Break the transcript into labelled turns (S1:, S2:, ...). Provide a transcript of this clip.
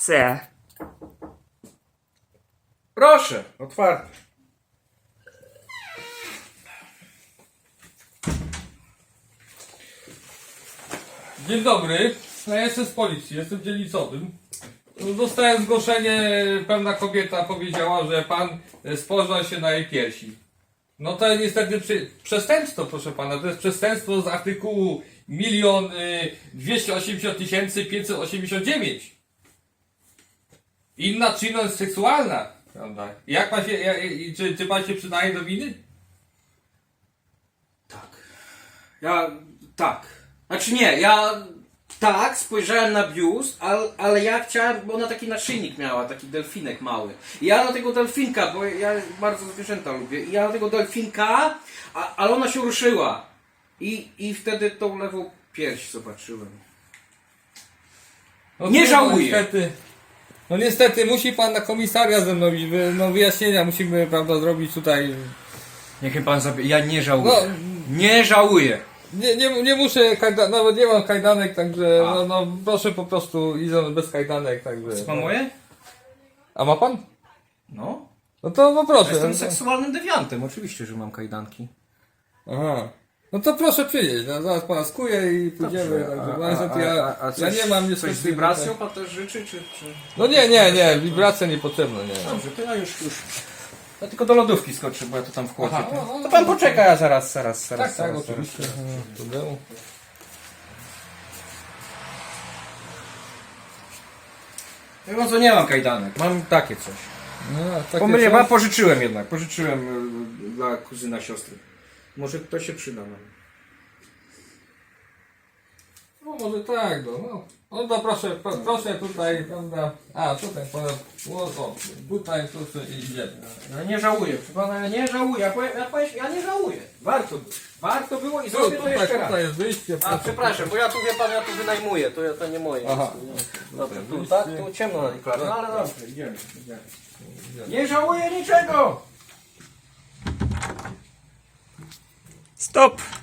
S1: C.
S2: Proszę, otwarte.
S3: Dzień dobry, ja jestem z policji, jestem dzielnicowym. Dostałem zgłoszenie, pewna kobieta powiedziała, że pan e, spoża się na jej piersi. No to niestety przy, przestępstwo, proszę pana, to jest przestępstwo z artykułu 1 280 589. Inna czynność seksualna, prawda? Jak pan się, ja, i czy, czy pan się przydaje do winy?
S2: Tak. Ja, tak. Znaczy nie, ja tak, spojrzałem na biust, ale, ale ja chciałem, bo ona taki naszyjnik miała, taki delfinek mały. I ja na tego delfinka, bo ja bardzo zwierzęta lubię, i ja na tego delfinka, a, ale ona się ruszyła. I, I wtedy tą lewą pierś zobaczyłem.
S3: No
S2: Nie żałuję.
S3: Niestety. No niestety, musi pan na komisaria ze mną iść, wy- no wyjaśnienia musimy, prawda, zrobić tutaj.
S2: Niech pan zabie. Ja nie żałuję.
S3: No.
S2: Nie żałuję.
S3: Nie, nie, nie muszę, kajda, nawet nie mam kajdanek, także,
S2: A.
S3: no, no proszę po prostu mną bez kajdanek, także.
S2: Pan moje?
S3: A ma pan?
S2: No.
S3: No to no proszę.
S2: Jestem
S3: no
S2: seksualnym dewiantem, oczywiście, że mam kajdanki.
S3: Aha. No to proszę przyjść, no, zaraz pana skuję i pójdziemy, także no, niestety ja, ja nie mam niestety...
S2: Coś z wibracją pan też życzy, czy... czy...
S3: No nie, nie, nie, wibracja niepotrzebna, nie.
S2: Dobrze, to ja już, już. Ja tylko do lodówki skoczę, bo ja to tam w chłodzie.
S3: Aha, no, no,
S2: to pan poczeka, ja zaraz, zaraz, zaraz.
S3: Tak, tak,
S2: zaraz,
S3: oczywiście.
S2: zaraz.
S3: Nie ma problemu.
S2: Ja no co nie mam kajdanek, mam takie coś.
S3: No, takie
S2: Pomyliłem,
S3: coś.
S2: a pożyczyłem jednak, pożyczyłem y, dla kuzyna siostry. Może to się przyda nam.
S3: No może tak, no. No, no to proszę, pro, proszę tutaj, prawda. A, tutaj pana. O, o, tutaj proszę i idziemy.
S2: Ja nie żałuję, proszę pana, ja nie żałuję, ja powiem, ja, powiem, ja nie żałuję. Warto było. Warto było i zrobię to
S3: tutaj,
S2: jeszcze raz.
S3: tutaj jest wyjście.
S2: A
S3: proszę.
S2: przepraszam, bo ja tu wie pan, ja tu wynajmuję, to, ja, to nie moje.
S3: Aha.
S2: Dobra, tu, tak, tu ciemno na deklarze, no ale dobrze, idziemy, idziemy. Nie żałuję niczego!
S1: Stop.